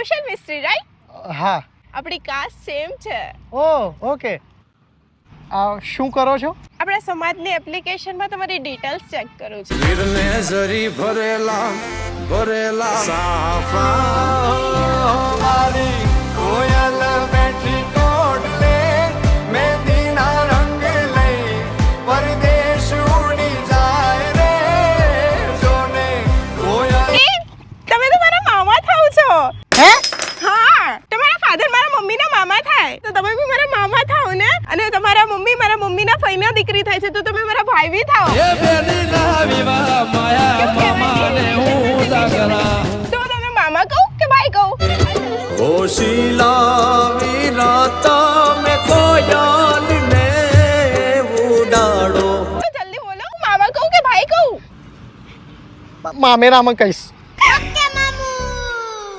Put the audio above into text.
કુશલ મિસ્ત્રી right હા. આપણી cast same છે. ઓ ઓકે આ શું કરો છો? આપણા સમાજની એપ્લિકેશનમાં તમારી ડિટેલ્સ ચેક કરું છું. વીરને જરી ભરેલા ભરેલા સાફા મામા થાય. તો તમે બી મારા મામા થાઓ ને? અને તમારા મમ્મી મારા મમ્મીના ફઈના દીકરી થાય છે તો તમે મારા ભાઈ બી થાવ એ બેનીના વિવાહ માયા મામાને હું જાગરા તો તમે મામા કહું કે ભાઈ કહું. હોશીલા વિરાતા મે કોયાલ ને ઉડાડો જલ્દી બોલો મામા કહું કે ભાઈ કહું. મામેરામાં કહીશ.